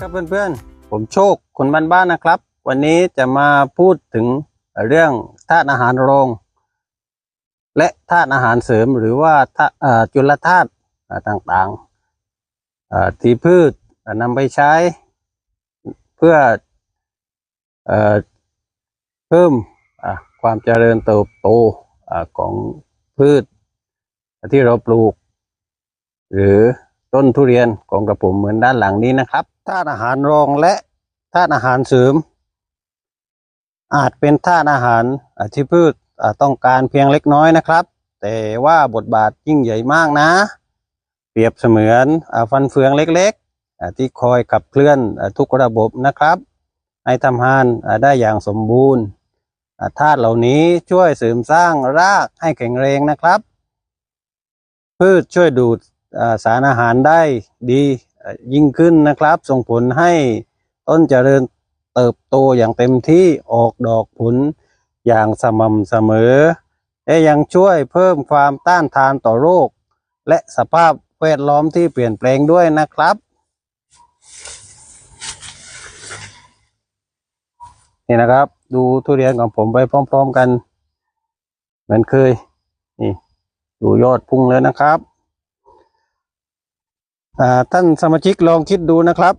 ครับเพื่อนๆ ผมโชคคนบ้านๆนะครับ วันนี้จะมาพูดถึงเรื่องธาตุอาหารรอง และธาตุอาหารเสริมหรือว่าธาเอ่อจุลธาตุต่างๆที่พืชนำไปใช้ เพื่อเอ่อเพิ่มความเจริญเติบโตของพืชที่เราปลูก หรือ ต้นทุเรียนของกระผมเหมือนด้านหลังนี้นะครับธาตุอาหารรองและธาตุอาหารเสริม อาจเป็นธาตุอาหารอะที่พืชอะต้องการเพียงเล็กน้อยนะครับ แต่ว่าบทบาทยิ่งใหญ่มากนะ เปรียบเสมือนอฟันเฟืองเล็กๆ ที่คอยขับเคลื่อนอทุกระบบนะครับ ให้ทำงานได้อย่างสมบูรณ์ธาตุเหล่านี้ช่วยเสริมสร้างรากให้แข็งแรงนะครับ พืชช่วยดูด สารอาหารได้ดียิ่งขึ้นนะครับ ส่งผลให้ต้นเจริญเติบโตอย่างเต็มที่ออกดอกผลอย่างสม่ำเสมอ และยังช่วยเพิ่มความต้านทานต่อโรค และสภาพแวดล้อมที่เปลี่ยนแปลงด้วยนะครับนี่นะครับ ดูทุเรียนของผมไปพร้อม ๆกัน เหมือนเคย นี่ ดูยอดพุ่งเลยนะครับ ท่านสมาชิกลองคิดดูนะครับ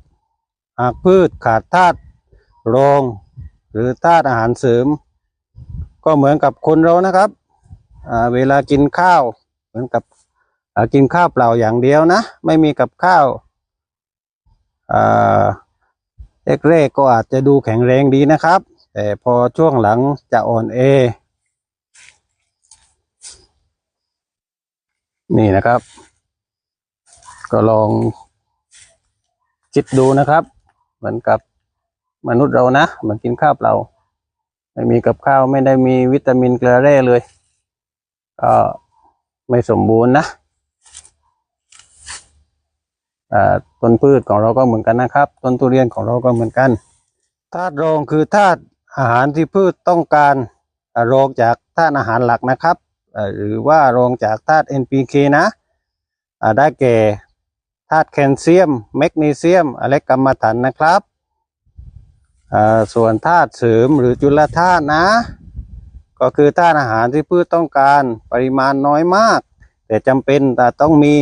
หากพืชขาดธาตุรอง หรือธาตุอาหารเสริม ก็เหมือนกับคนเรานะครับเวลากินข้าว เหมือนกับกินข้าวเปล่าอย่างเดียวนะ ไม่มีกับข้าวแรกๆก็อาจจะดูแข็งแรงดีนะครับ แต่พอช่วงหลังจะอ่อนเอ นี่นะครับ ก็ลองคิดดูนะครับ เหมือนกับมนุษย์เรานะเหมือนกินข้าวเปล่าไม่มีกับข้าวไม่ได้มีวิตามินเกลือแร่เลยก็ไม่สมบูรณ์นะต้นพืชของเราก็เหมือนกันนะครับ ต้นทุเรียนของเราก็เหมือนกันธาตุรองคือธาตุอาหารที่พืชต้องการรองจากธาตุอาหารหลักนะครับ หรือว่ารองจากธาตุ NPK นะได้แก่ ธาตุแคลเซียม แมกนีเซียมและกัมมันถันนะครับส่วนธาตุเสริมหรือจุลธาตุนะ ก็คือธาตุอาหารที่พืชต้องการปริมาณน้อยมาก แต่จำเป็นแต่ต้องมี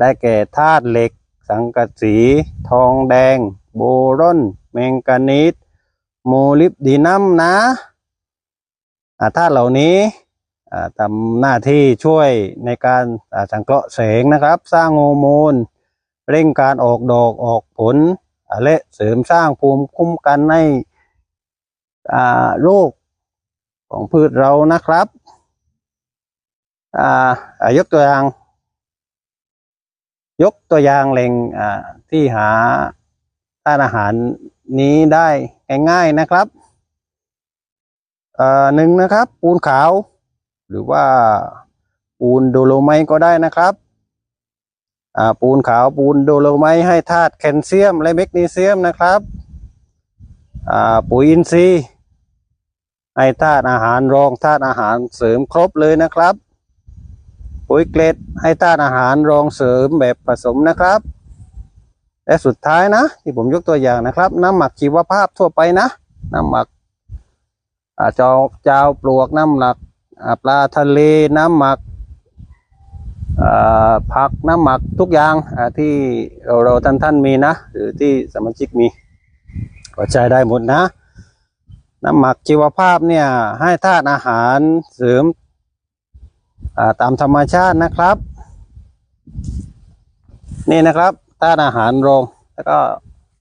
ได้แก่ธาตุเหล็ก สังกะสี ทองแดง โบรอนแมงกานีสโมลิบดีนัมนะธาตุเหล่านี้ทำหน้าที่ช่วยในการสังเคราะห์แสงนะครับ สร้างฮอร์โมน เร่งการออกดอกออกผล และเสริมสร้างภูมิคุ้มกันให้อ่าโรคของพืชเรานะครับอายกตัวอย่าง ยกตัวอย่างแหล่งที่หาธาตุอาหารนี้ได้ง่ายๆนะครับหนึ่งนะครับ ปูนขาว หรือว่าปูนโดโลไมก็ได้นะครับ ปูนขาวปูนโดโลไมต์ให้ธาตุแคลเซียมและแมกนีเซียมนะครับปุ๋ยอินทรีย์ให้ธาตุอาหารรองธาตุอาหารเสริมครบเลยนะครับ ปุ๋ยเกล็ดให้ธาตุอาหารรองเสริมแบบผสมนะครับ และสุดท้ายนะ ที่ผมยกตัวอย่างนะครับ น้ำหมักชีวภาพทั่วไปนะ น้ำหมักอ่าจาวจาวปลวกน้ำหมักปลาทะเลน้ำหมัก ผักน้ำหมักทุกอย่างที่เราเราท่านท่านมีนะ หรือที่สมาชิกมีก็ใช้ได้หมดนะ น้ำหมักชีวภาพเนี่ยให้ธาตุอาหารเสริมตามธรรมชาตินะครับ นี่นะครับธาตุอาหารรองแล้วก็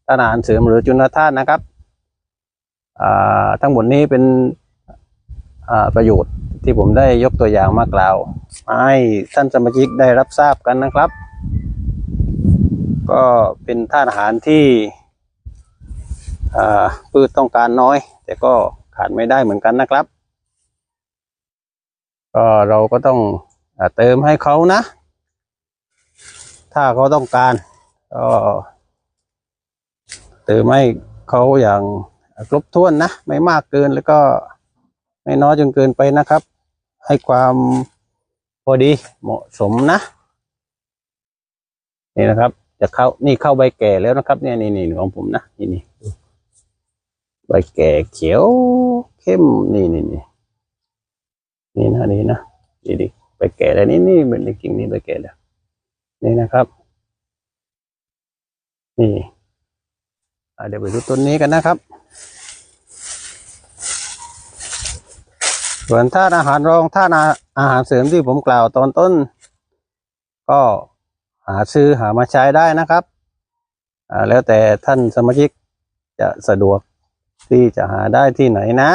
ธาตุอาหารเสริมหรือจุลธาตุนะครับทั้งหมดนี้เป็นประโยชน์ ที่ผมได้ยกตัวอย่างมากล่าวให้ท่านสมาชิกได้รับทราบกันนะครับ ก็เป็นธาตุอาหารที่พืชต้องการน้อย แต่ก็ขาดไม่ได้เหมือนกันนะครับ ก็เราก็ต้องอเติมให้เขานะ ถ้าเขาต้องการก็เติมให้เขาอย่างครบถ้วนนะ ไม่มากเกินแล้วก็ไม่น้อยจนเกินไปนะครับ ให้ความพอดีเหมาะสมนะนี่นะครับ จะเข้านี่เข้าใบแก่แล้วนะครับ เนี่ยนี่นี่ของผมนะนี่นี่ใบแก่เขียวเข้มนี่นี่นี่นี่นะนี่นะนี่ดิใบแก่แล้วนี่นี่เป็นจริงนี่ใบแก่แล้วนี่นะครับ นี่อะเดี๋ยวไปดูต้นนี้กันนะครับ ส่วนธาตุอาหารรองธาตุอาหารเสริมที่ผมกล่าวตอนต้น ก็หาซื้อหามาใช้ได้นะครับอ่าแล้วแต่ท่านสมาชิกจะสะดวกที่จะหาได้ที่ไหนนะ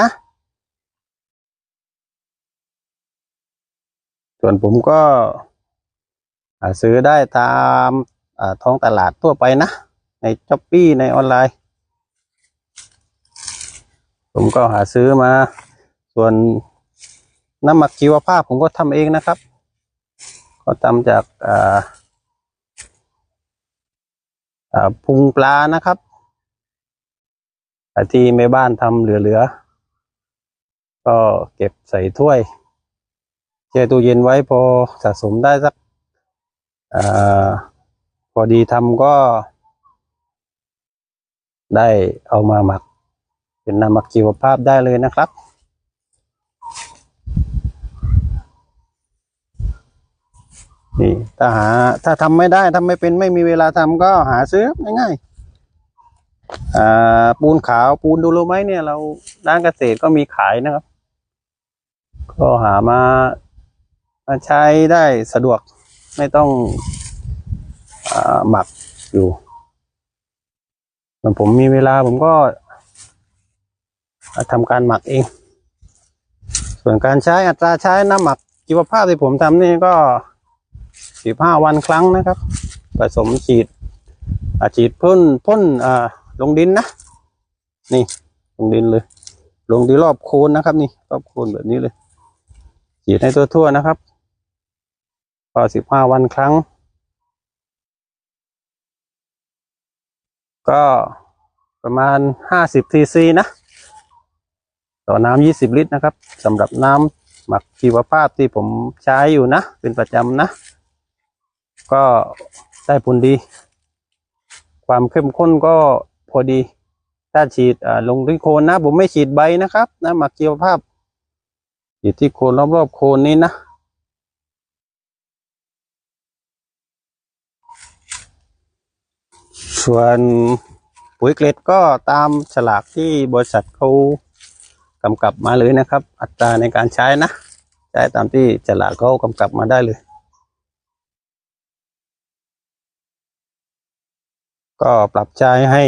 ส่วนผมก็หาซื้อได้ตามาท้องตลาดทั่วไปนะ ในช้อปปี้ในออนไลน์ ผมก็หาซื้อมาส่วน น้ำหมักชีวภาพผมก็ทำเองนะครับ ก็ทำจากพุงปลานะครับอาที่แม่บ้านทำเหลือๆ ก็เก็บใส่ถ้วยแช่ตู้เย็นไว้พอสะสมได้สักอพอดีทำก็ ได้เอามาหมัก เป็นน้ำหมักชีวภาพได้เลยนะครับ นี่ถ้าหา ถ้าทำไม่ได้ทำไม่เป็นไม่มีเวลาทำก็หาซื้อง่ายๆอ่าปูนขาวปูนดูโลไมเนี่ย เราด้านเกษตรก็มีขายนะครับ ก็หามามาใช้ได้สะดวกไม่ต้องอหมักอยู่ส่วนผมมีเวลาผมก็ทำการหมักเอง ส่วนการใช้อัตราใช้น้ำหมักชีวภาพที่ผมทำนี่ก็ สิบห้าวันครั้งนะครับ ผสมฉีดฉีดพ่นพ่นลงดินนะ นี่ลงดินเลย ลงที่รอบโคนนะครับ นี่รอบโคนแบบนี้เลย ฉีดให้ทั่วๆนะครับก็สิบห้าวันครั้ง ก็ประมาณห้าสิบทีซีนะ ต่อน้ำยี่สิบลิตรนะครับสำหรับน้ำหมักชีวภาพที่ผมใช้อยู่นะ เป็นประจำนะ ก็ได้ผลดี ความเข้มข้นก็พอดี ถ้าฉีดลงที่โคนนะ ผมไม่ฉีดใบนะครับ นะหมักชีวภาพฉีดที่โคนรอบๆโคนนี้นะส่วนปุ๋ยเกล็ดก็ตามฉลากที่บริษัทเขากำกับมาเลยนะครับ อัตราในการใช้นะ ใช้ตามที่ฉลากเขากำกับมาได้เลย ก็ปรับใช้ให้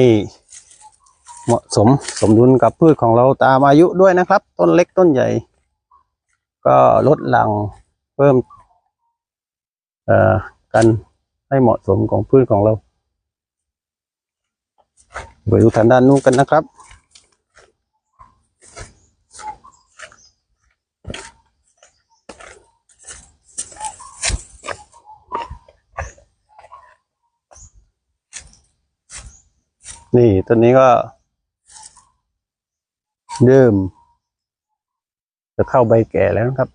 เหมาะสมสมดุลกับพืชของเราตามอายุด้วยนะครับ ต้นเล็กต้นใหญ่ ก็ลดหลังเพิ่มเอ่อกันให้เหมาะสมของพืชของเราไปดูทางด้านนู้นกันนะครับ นี่ ต้นนี้ก็เริ่ม จะเข้าใบแก่แล้วนะครับ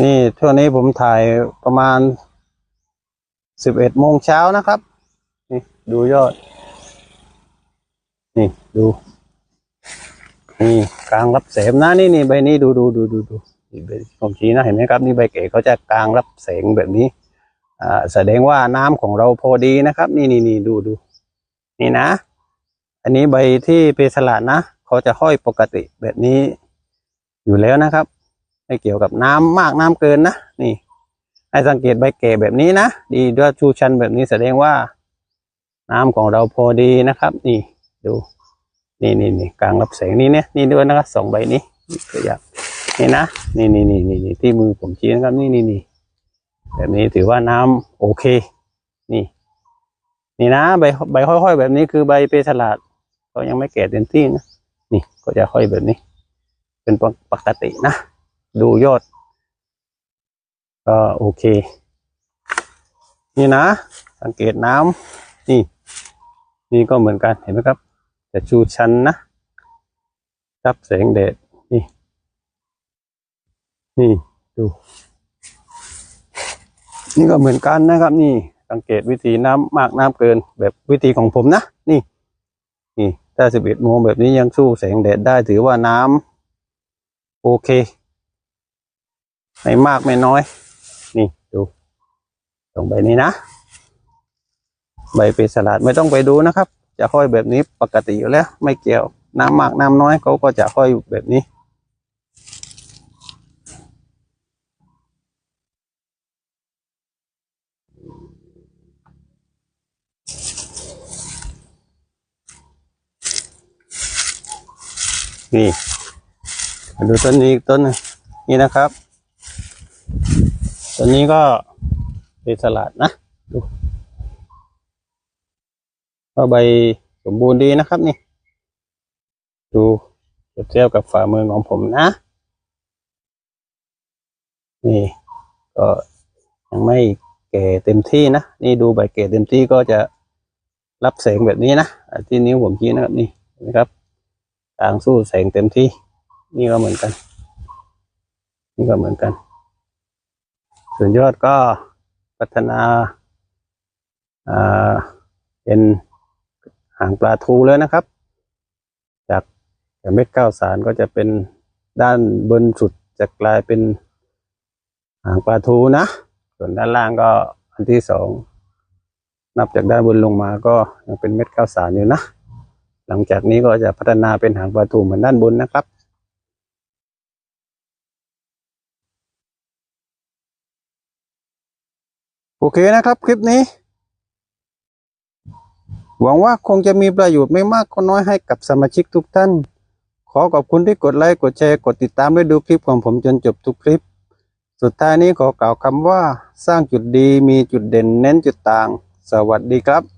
นี่ช่วงนี้ผมถ่ายประมาณสิบเอ็ดโมงเช้านะครับ นี่ดูยอด นี่ดู นี่กลางรับแสงนะนี่นี่ใบนี้ดูดูดูดูดูนี่ใบผมชี้นะเห็นไหมครับ นี่ใบเก๋เขาจะกลางรับแสงแบบนี้ แสดงว่าน้ำของเราพอดีนะครับ นี่นี่นี่ดูดูนี่นะ อันนี้ใบที่เพสลัดนะเขาจะห้อยปกติแบบนี้อยู่แล้วนะครับ ไม่เกี่ยวกับน้ำมากน้ำเกินนะนี่ให้สังเกตใบเก๋แบบนี้นะดีด้วยชูชันแบบนี้แสดงว่า น้ำของเราพอดีนะครับ นี่ดู นี่นี่นี่กลางรับแสงนี่เนี่ยนี่ด้วยนะครับสองใบนี้นี่ตัวอย่างนี่นะนี่นี่นี่นี่นี่ที่มือผมชี้นะครับนี่นี่นี่ แบบนี้ถือว่าน้ำโอเค นี่ นี่นะใบใบห้อยๆแบบนี้คือใบเปฉลาดก็ยังไม่แก่เต็มที่นะนี่ก็จะห้อยแบบนี้ เป็นปกตินะ ดูยอด ก็โอเค นี่นะ สังเกตน้ำนี่ นี่ก็เหมือนกันเห็นไหมครับ จะชูชันนะรับแสงแดดนี่ นี่ดู นี่ก็เหมือนกันนะครับ นี่สังเกตวิธีน้ำมากน้ำเกินแบบวิธีของผมนะนี่นี่ถ้าสิบเอ็ดโมงแบบนี้ยังสู้แสงแดดได้ถือว่าน้ำโอเคไม่มากไม่น้อย นี่ดูตรงใบนี้นะ ใบเป็นสลัดไม่ต้องไปดูนะครับ จะห้อยแบบนี้ปกติอยู่แล้ว ไม่เกี่ยวน้ำมากน้ำน้อยเขาก็จะห้อยแบบนี้ นี่มาดูต้นนี้อีกต้นนึงนี่นะครับต้นนี้ก็เป็นสลัดนะดูก็ใบสมบูรณ์ดีนะครับนี่ ดูเปรียบเทียบกับฝ่ามือของผมนะ นี่ ก็ยังไม่แก่เต็มที่นะ นี่ดูใบแก่เต็มที่ก็จะรับแสงแบบนี้นะที่นิ้วผมชี้นะครับนี่นไหมครับ กลางสู้แสงเต็มที่ นี่ก็เหมือนกัน นี่ก็เหมือนกัน ส่วนยอดก็พัฒนาเป็นหางปลาทูแล้วนะครับ จากจากเม็ดข้าวสารก็จะเป็นด้านบนสุดจะกลายเป็นหางปลาทูนะ ส่วนด้านล่างก็อันที่สองนับจากด้านบนลงมาก็ยังเป็นเม็ดข้าวสารอยู่นะ หลังจากนี้ก็จะพัฒนาเป็นหางปลาทูเหมือนด้านบนนะครับ โอเคนะครับคลิปนี้ หวังว่าคงจะมีประโยชน์ไม่มากก็น้อยให้กับสมาชิกทุกท่าน ขอขอบคุณที่กดไลค์กดแชร์กดติดตามและดูคลิปของผมจนจบทุกคลิป สุดท้ายนี้ขอกล่าวคำว่า สร้างจุดดีมีจุดเด่นเน้นจุดต่าง สวัสดีครับ